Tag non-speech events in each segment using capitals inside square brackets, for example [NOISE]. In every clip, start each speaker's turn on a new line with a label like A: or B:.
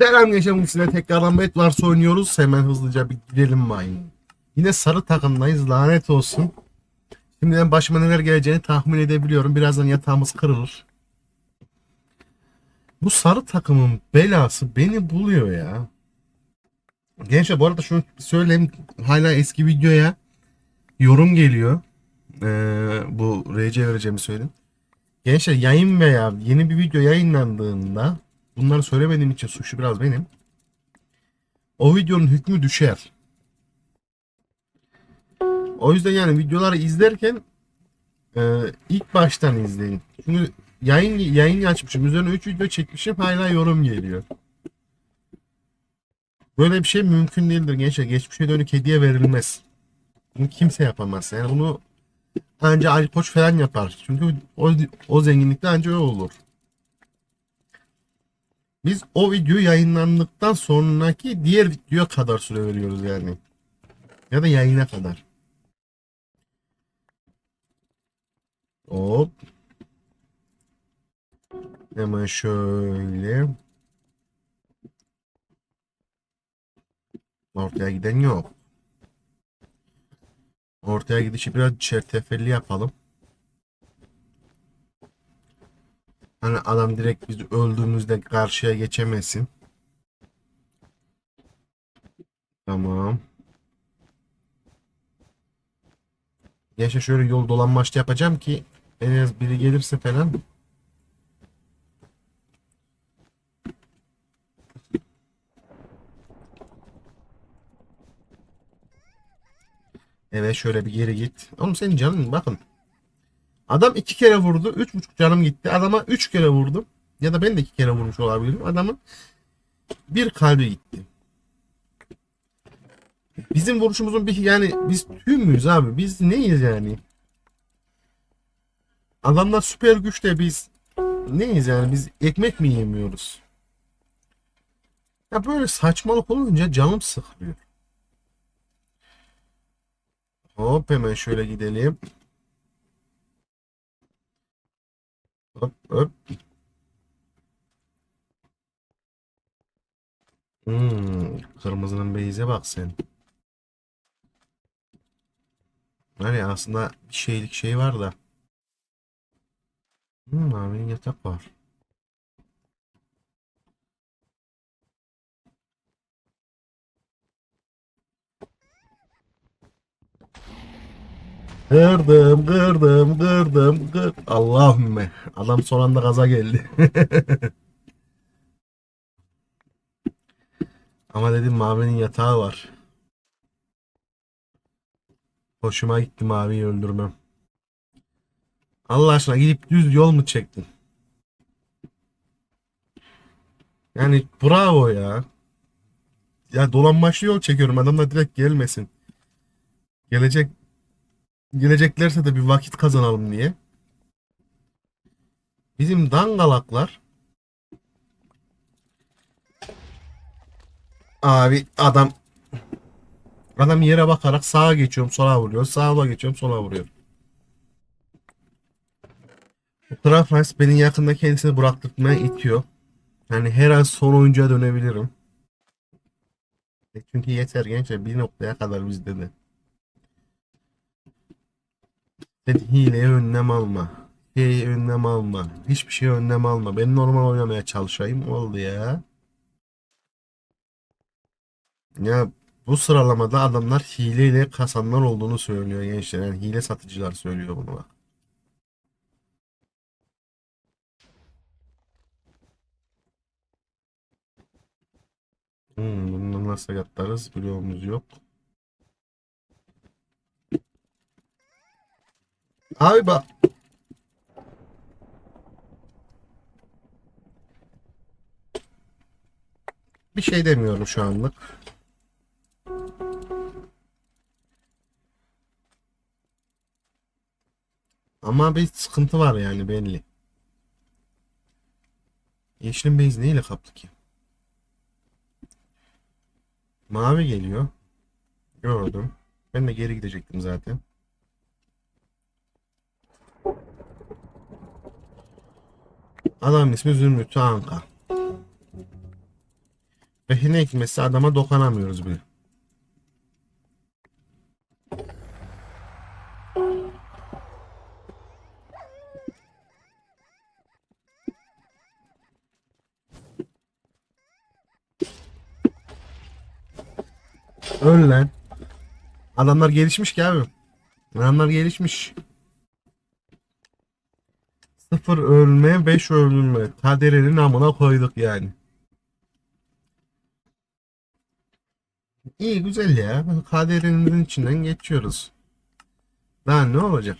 A: Selam geçen size tekrardan Bedwars oynuyoruz. Hemen hızlıca bir gidelim bayım. Yine sarı takımdayız lanet olsun. Şimdiden başıma neler geleceğini tahmin edebiliyorum. Birazdan yatağımız kırılır. Bu sarı takımın belası beni buluyor ya. Gençler bu arada şunu söyleyeyim. Hala eski videoya yorum geliyor. Ee, bu RC vereceğimi söyledim. Gençler yayın veya yeni bir video yayınlandığında bunları söylemediğim için suçlu biraz benim. O videonun hükmü düşer. O yüzden yani videoları izlerken e, ilk baştan izleyin. Çünkü yayın yayın açmışım. Üzerine 3 video çekmişim. Hala yorum geliyor. Böyle bir şey mümkün değildir gençler. Geçmişe dönük hediye verilmez. Bunu kimse yapamaz. Yani bunu Anca Ali Koç falan yapar. Çünkü o, o zenginlikte anca o olur. Biz o video yayınlandıktan sonraki diğer videoya kadar süre veriyoruz yani. Ya da yayına kadar. Hop. Hemen şöyle. Ortaya giden yok. Ortaya gidişi biraz çertefelli yapalım. Hani adam direkt biz öldüğümüzde karşıya geçemesin. Tamam. Yaşa şöyle yol dolanmaçlı yapacağım ki en az biri gelirse falan. Evet şöyle bir geri git. Oğlum senin canın bakın. Adam iki kere vurdu. Üç buçuk canım gitti. Adama üç kere vurdum. Ya da ben de iki kere vurmuş olabilirim. Adamın bir kalbi gitti. Bizim vuruşumuzun bir yani biz tüm müyüz abi? Biz neyiz yani? Adamlar süper güçte biz neyiz yani? Biz ekmek mi yemiyoruz? Ya böyle saçmalık olunca canım sıkılıyor. Hop hemen şöyle gidelim. Hop hop. Hmm, kırmızının beyze bak sen. Hani aslında bir şeylik şey var da. Hmm, abinin yatak var. Kırdım, kırdım, kırdım, kır. Allahümme. Adam son anda gaza geldi. [LAUGHS] Ama dedim Mavi'nin yatağı var. Hoşuma gitti Mavi'yi öldürmem. Allah aşkına gidip düz yol mu çektin? Yani bravo ya. Ya dolanmaçlı yol çekiyorum. Adamlar direkt gelmesin. Gelecek geleceklerse de bir vakit kazanalım diye. Bizim dangalaklar Abi adam adam yere bakarak sağa geçiyorum sola vuruyor. Sağa geçiyorum sola vuruyor. Bu Trafans beni yakında kendisini bıraktırmaya itiyor. Yani her an son oyuncuya dönebilirim. E Çünkü yeter gençler bir noktaya kadar bizde de. Sen hileye önlem alma. Hileye önlem alma. Hiçbir şey önlem alma. Ben normal oynamaya çalışayım. Oldu ya. Ya bu sıralamada adamlar hileyle kasanlar olduğunu söylüyor gençler. Yani hile satıcılar söylüyor bunu bak. Hmm, bundan nasıl katlarız? Bloğumuz yok. Abi bak. Bir şey demiyorum şu anlık. Ama bir sıkıntı var yani belli. Yeşilin base neyle kaplı ki? Mavi geliyor. Gördüm. Ben de geri gidecektim zaten. Adam ismi Zümrüt Anka. Rehine ekmesi adama dokanamıyoruz bile. Öl lan. Adamlar gelişmiş ki abi. Adamlar gelişmiş. Sıfır ölme, beş ölme. Kaderinin amına koyduk yani. İyi güzel ya. Kaderinin içinden geçiyoruz. Daha ne olacak?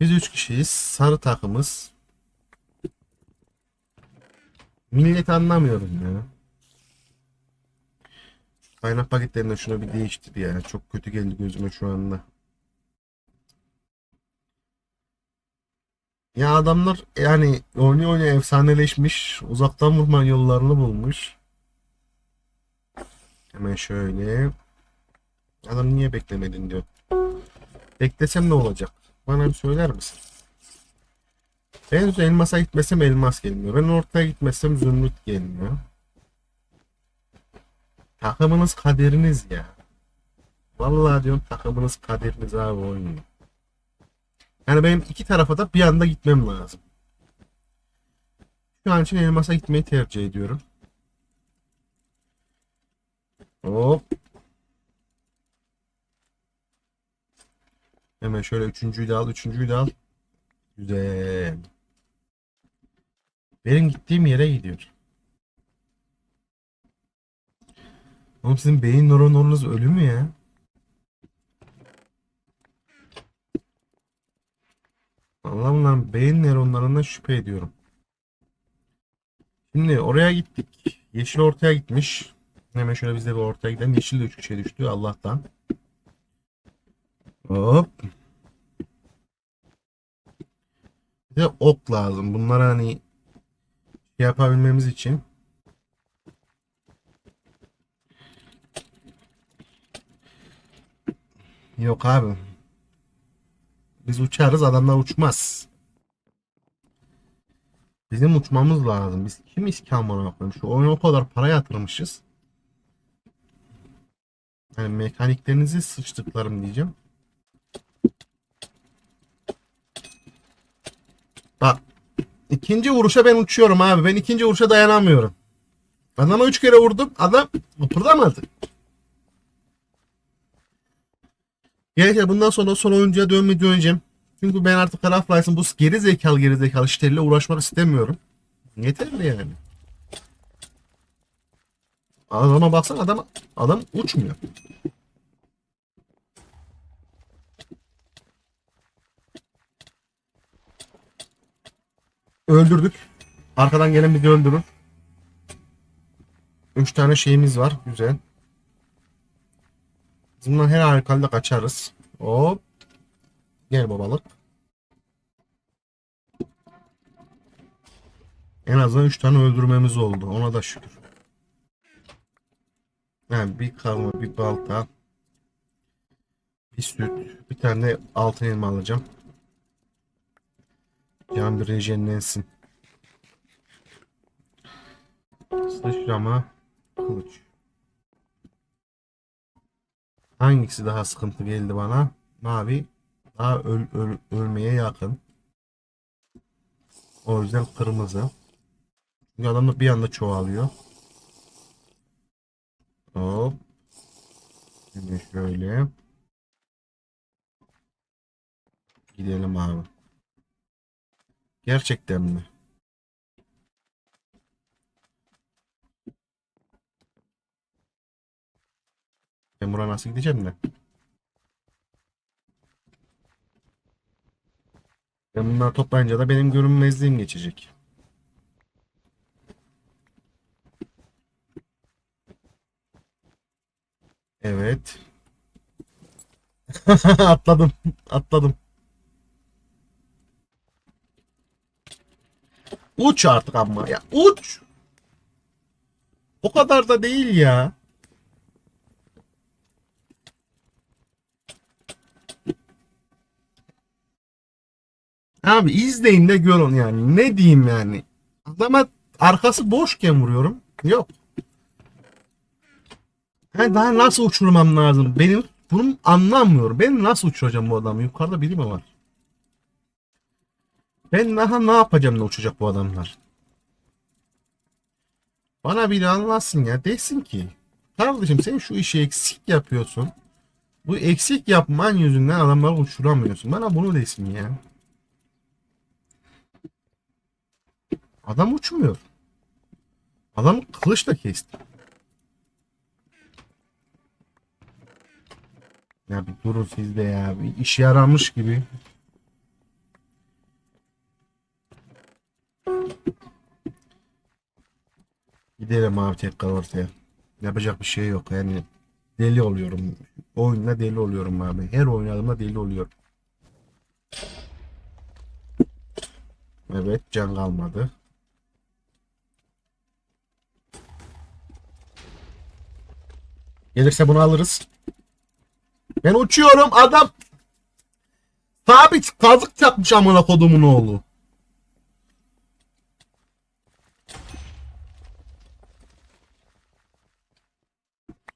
A: Biz üç kişiyiz. Sarı takımız. Millet anlamıyorum ya. Kaynak paketlerinden şunu bir değiştir ya. Çok kötü geldi gözüme şu anda. Ya adamlar yani oynuyor oynuyor efsaneleşmiş. Uzaktan vurma yollarını bulmuş. Hemen şöyle. Adam niye beklemedin diyor. Beklesem ne olacak? Bana bir söyler misin? Ben elmasa gitmesem elmas gelmiyor. Ben ortaya gitmesem zümrüt gelmiyor. Takımınız kaderiniz ya. Vallahi diyorum takımınız kaderiniz abi oynuyor. Yani benim iki tarafa da bir anda gitmem lazım. Şu an için elmasa gitmeyi tercih ediyorum. Hop. Hemen şöyle üçüncüyü de al, üçüncüyü de al. Güzel. Benim gittiğim yere gidiyor. Oğlum sizin beyin nöronlarınız ölü mü ya? Allah bunların beyin nöronlarından şüphe ediyorum. Şimdi oraya gittik. Yeşil ortaya gitmiş. Hemen şöyle biz de bir ortaya gidelim. Yeşil de 3 kişiye düştü Allah'tan. Hop. Bir de ok lazım. Bunları hani şey yapabilmemiz için. Yok abi. Biz uçarız adamlar uçmaz. Bizim uçmamız lazım. Biz kimiz ki amına koyayım? Şu oyuna o kadar para yatırmışız. Hani mekaniklerinizi sıçtıklarım diyeceğim. Bak. ikinci vuruşa ben uçuyorum abi. Ben ikinci vuruşa dayanamıyorum. Adama üç kere vurdum. Adam kıpırdamadı. Gerçekten bundan sonra son oyuncuya dönme döneceğim. Çünkü ben artık Half-Life'ın bu geri zekalı geri zekalı işleriyle uğraşmak istemiyorum. Yeterli yani. Adama baksana adam adam uçmuyor. Öldürdük. Arkadan gelen bir de öldürün. Üç tane şeyimiz var. Güzel. Biz bundan her halükarda kaçarız. Hop. Gel babalık. En azından 3 tane öldürmemiz oldu. Ona da şükür. Yani bir kavma, bir balta, bir süt, bir tane altın elma alacağım. Can bir rejenlensin. Sıçrama, kılıç. Hangisi daha sıkıntı geldi bana? Mavi daha öl, öl- ölmeye yakın. O yüzden kırmızı. Çünkü adamlar bir anda çoğalıyor. Hop. Şimdi şöyle. Gidelim abi. Gerçekten mi? Ben buraya nasıl gideceğim de? Ben bunları toplayınca da benim görünmezliğim geçecek. Evet. [LAUGHS] atladım. Atladım. Uç artık ama ya. Uç. O kadar da değil ya. Abi izleyin de görün yani. Ne diyeyim yani. Adama arkası boşken vuruyorum. Yok. Yani daha nasıl uçurmam lazım? Benim bunu anlamıyorum. Ben nasıl uçuracağım bu adamı? Yukarıda biri mi var? Ben daha ne yapacağım da uçacak bu adamlar? Bana biri anlatsın ya. Desin ki kardeşim sen şu işi eksik yapıyorsun. Bu eksik yapman yüzünden adamları uçuramıyorsun. Bana bunu desin ya. Adam uçmuyor. Adam kılıçla kesti. Ya bir durun siz de ya. Bir işe yaramış gibi. Gidelim abi tekrar ortaya. Yapacak bir şey yok yani. Deli oluyorum. Oyunla deli oluyorum abi. Her oynadığımda deli oluyorum. Evet can kalmadı. Gelirse bunu alırız. Ben uçuyorum adam. Sabit kazık yapmış amına kodumun oğlu.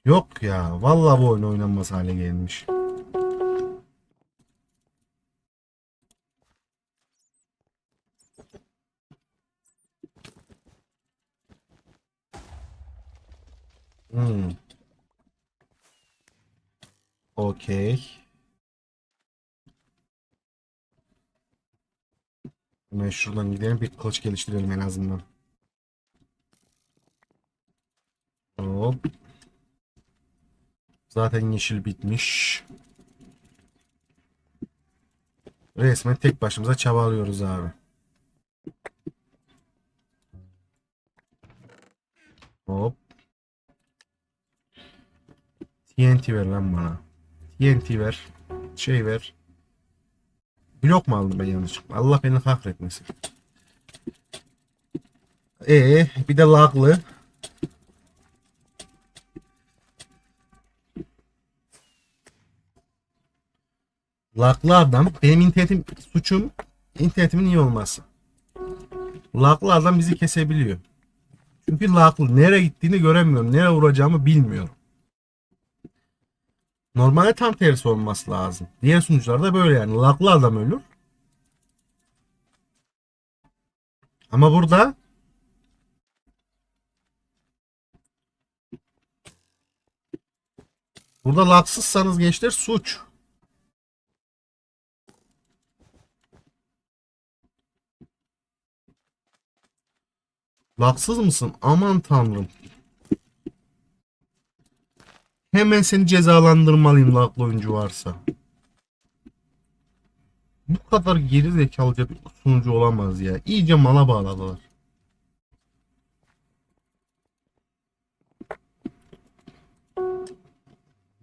A: Yok ya. Vallahi bu oyun oynanmaz hale gelmiş. Hmm. Okey. Hemen şuradan gidelim bir kılıç geliştirelim en azından. Hop. Zaten yeşil bitmiş. Resmen tek başımıza çabalıyoruz abi. Hop. TNT ver lan bana. TNT ver. Şey ver. Blok mu aldım ben yanlışlıkla? Allah beni kahretmesin. Ee, bir de laglı. Laglı adam. Benim internetim suçum internetimin iyi olması. Laglı adam bizi kesebiliyor. Çünkü laglı. Nereye gittiğini göremiyorum. Nereye vuracağımı bilmiyorum. Normalde tam tersi olması lazım. Diğer sunucularda böyle yani. Laglı adam ölür. Ama burada Burada laksızsanız gençler suç. Laksız mısın? Aman tanrım. Hemen seni cezalandırmalıyım laklı oyuncu varsa. Bu kadar geri zekalıca bir sunucu olamaz ya. İyice mala bağladılar.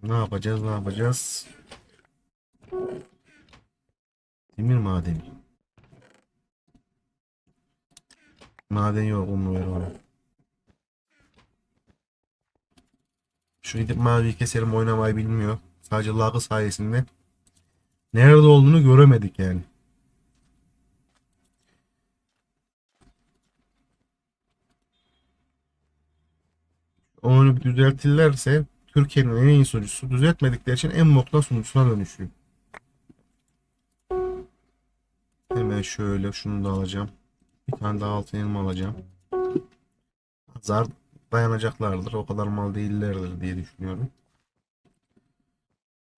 A: Ne yapacağız ne yapacağız? Demir madeni. Maden yok onu ver ona. Şu gidip maviyi keserim oynamayı bilmiyor. Sadece lagı sayesinde. Nerede olduğunu göremedik yani. Onu bir düzeltirlerse Türkiye'nin en iyi sunucusu düzeltmedikleri için en mokta sunucusuna dönüşüyor. Hemen şöyle şunu da alacağım. Bir tane daha altın elma alacağım. Zar dayanacaklardır. O kadar mal değillerdir diye düşünüyorum.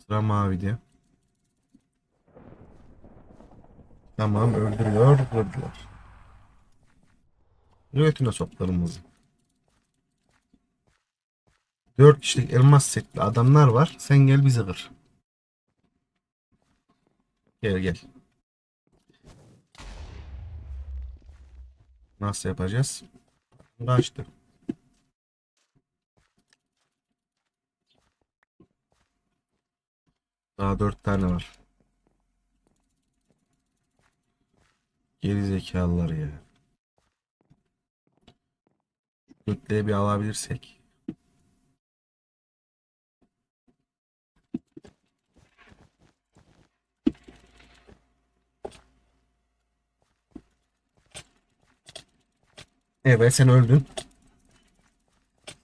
A: Sıra mavide. Tamam öldürüyor. Vurdular. Götüne sok kırmızı. 4 kişilik elmas setli adamlar var. Sen gel bizi kır. Gel gel. Nasıl yapacağız? Kaçtı. Daha dört tane var. Geri zekalılar ya. Gökleri bir alabilirsek. Evet sen öldün.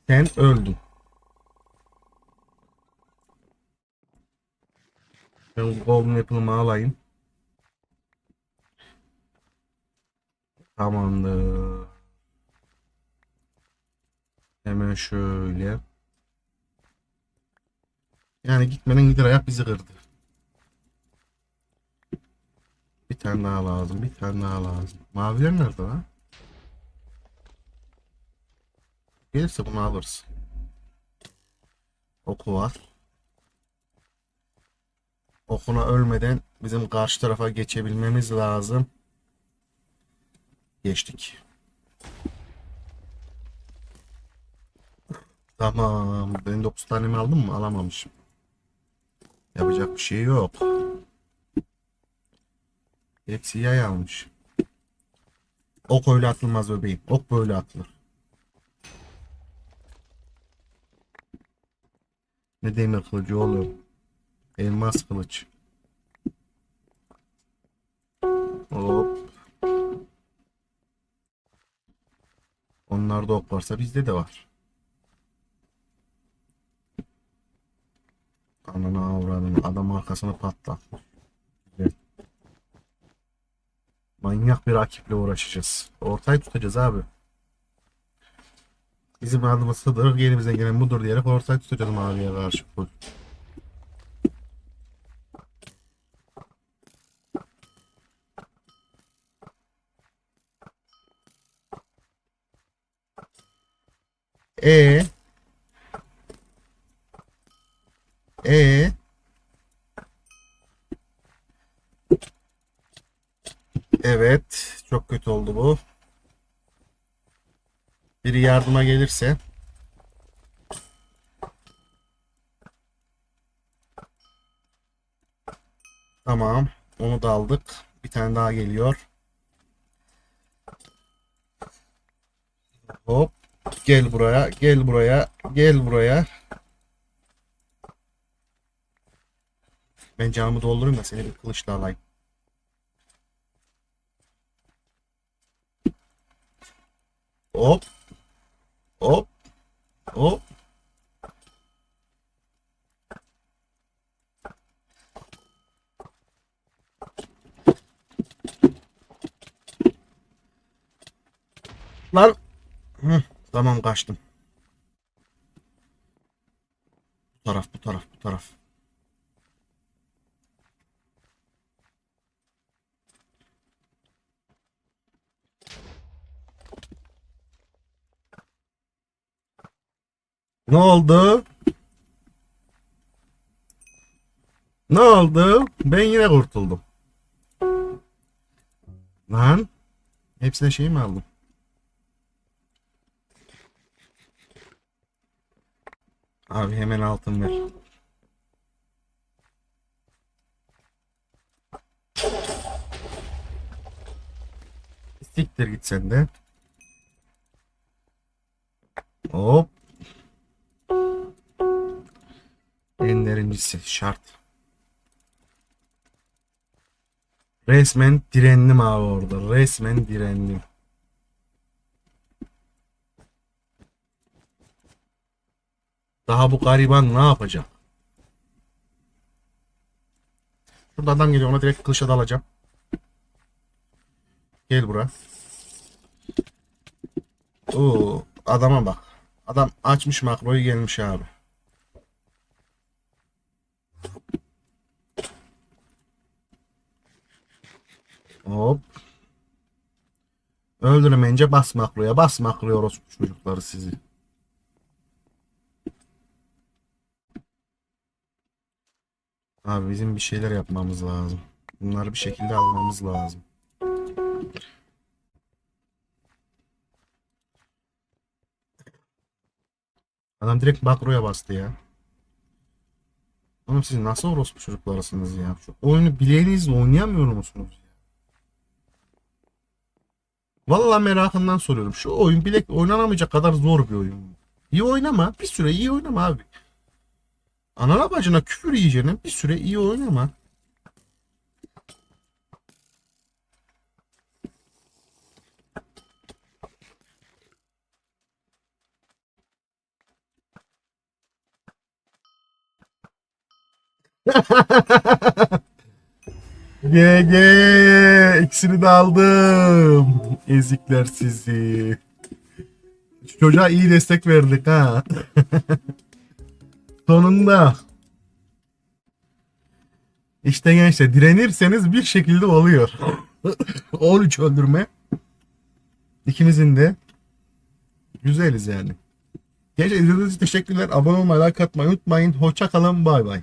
A: Sen öldün. Ben golden apple'ımı alayım. Tamamdır. Hemen şöyle. Yani gitmeden gider ayak bizi kırdı. Bir tane daha lazım. Bir tane daha lazım. Maviler nerede lan? Gelirse bunu alırız. Oku var. Okuna ölmeden bizim karşı tarafa geçebilmemiz lazım. Geçtik. Tamam. Ben 9 tane mi aldım mı? Alamamışım. Yapacak bir şey yok. Hepsi yay almış. Ok öyle atılmaz bebeğim. Ok böyle atılır. Ne demir kılıcı oğlum? Elmas kılıç. Hop. Onlarda ok varsa bizde de var. Ananı avradını adam arkasını. Evet. Manyak bir rakiple uğraşacağız. Ortayı tutacağız abi. Bizim adımız Hıdır, yerimize gelen budur diyerek ortayı tutacağız maviye karşı. E E Evet, çok kötü oldu bu. Biri yardıma gelirse. Tamam, onu da aldık. Bir tane daha geliyor. Hop, gel buraya, gel buraya, gel buraya. Ben canımı doldurayım da seni bir kılıçla alayım. Hop. Hop. Hop. Lan. Hı, tamam kaçtım. Bu taraf, bu taraf, bu taraf. Ne oldu? Ne oldu? Ben yine kurtuldum. Lan. Hepsine şey mi aldım? Abi hemen altın ver. Siktir git sen de. Hop. En derincisi şart. Resmen direndim abi orada. Resmen direndim. Daha bu gariban ne yapacak? Şurada adam geliyor ona direkt kılıçla dalacağım. Gel bura. Oo, adama bak. Adam açmış makroyu gelmiş abi. Hop. Öldüremeyince bas makroya. Bas makroya orospu çocukları sizi. Abi bizim bir şeyler yapmamız lazım. Bunları bir şekilde almamız lazım. Adam direkt makroya bastı ya. Oğlum siz nasıl orospu çocuklarısınız ya? Şu oyunu bileğinizle oynayamıyor musunuz? Vallahi merakından soruyorum. Şu oyun bilek oynanamayacak kadar zor bir oyun. İyi oynama. Bir süre iyi oynama abi. Anana bacına küfür yiyeceğine bir süre iyi oynama. [LAUGHS] GG ikisini de aldım. Ezikler sizi. Çocuğa iyi destek verdik ha. [LAUGHS] Sonunda. İşte gençler direnirseniz bir şekilde oluyor. [LAUGHS] 13 öldürme. İkimizin de güzeliz yani. Gençler izlediğiniz için teşekkürler. Abone olmayı, like atmayı unutmayın. Hoşça kalın. Bay bay.